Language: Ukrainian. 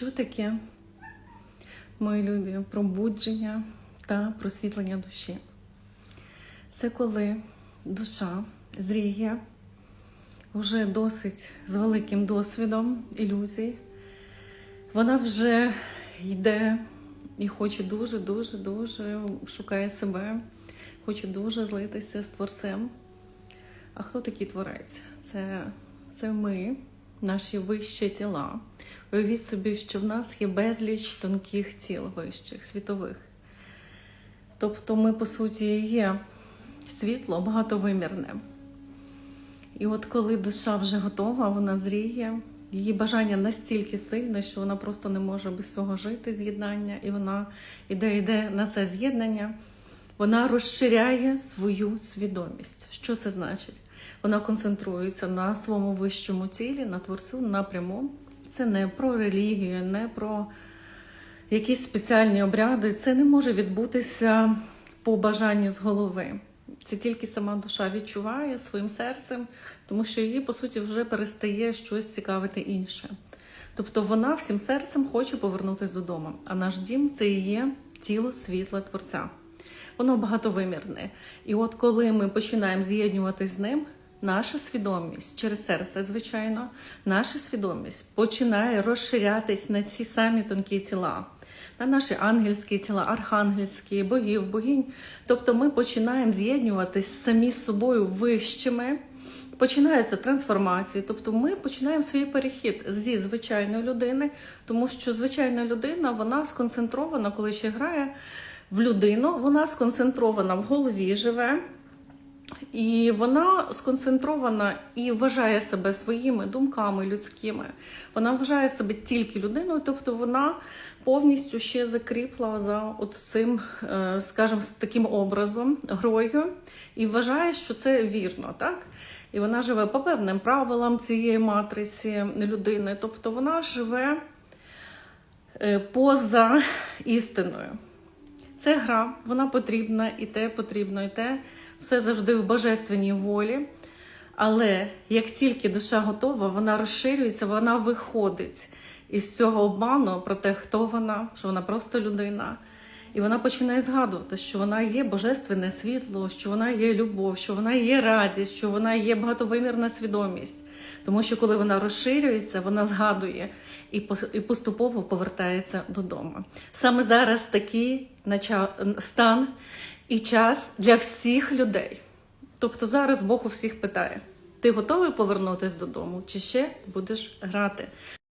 Що таке, мої любі, пробудження та просвітлення душі? Це коли душа зріє вже досить з великим досвідом ілюзій. Вона вже йде і хоче дуже, дуже, дуже шукає себе, хоче дуже злитися з творцем. А хто такий творець? Це, це ми, наші вищі тіла. Уявіть собі, що в нас є безліч тонких тіл вищих, світових. Тобто ми, по суті, є світло багатовимірне. І от коли душа вже готова, вона зріє, її бажання настільки сильне, що вона просто не може без цього жити, з'єднання, і вона іде, йде на це з'єднання, вона розширяє свою свідомість. Що це значить? Вона концентрується на своєму вищому тілі, на творцю напряму. Це не про релігію, не про якісь спеціальні обряди. Це не може відбутися по бажанню з голови. Це тільки сама душа відчуває своїм серцем, тому що її, по суті, вже перестає щось цікавити інше. Тобто вона всім серцем хоче повернутися додому. А наш дім це і є тіло світла Творця. Воно багатовимірне. І от коли ми починаємо з'єднуватись з ним, наша свідомість через серце, звичайно, наша свідомість починає розширятись на ці самі тонкі тіла на наші ангельські тіла, архангельські, богів, богінь. Тобто ми починаємо з'єднуватись самі з собою вищими. Починається трансформація, тобто ми починаємо свій перехід зі звичайної людини, тому що звичайна людина вона сконцентрована, коли ще грає в людину, вона сконцентрована в голові живе, і вона сконцентрована і вважає себе своїми думками людськими. Вона вважає себе тільки людиною, тобто вона повністю ще закріпла за от цим, е, скажімо, таким образом грою, і вважає, що це вірно, так? І вона живе по певним правилам цієї матриці людини, тобто вона живе е, поза істиною. Це гра, вона потрібна, і те потрібно, і те все завжди в божественній волі. Але як тільки душа готова, вона розширюється, вона виходить із цього обману про те, хто вона, що вона просто людина. І вона починає згадувати, що вона є божественне світло, що вона є любов, що вона є радість, що вона є багатовимірна свідомість. Тому що коли вона розширюється, вона згадує і поступово повертається додому. Саме зараз такий стан і час для всіх людей. Тобто зараз Бог у всіх питає: ти готовий повернутися додому, чи ще будеш грати?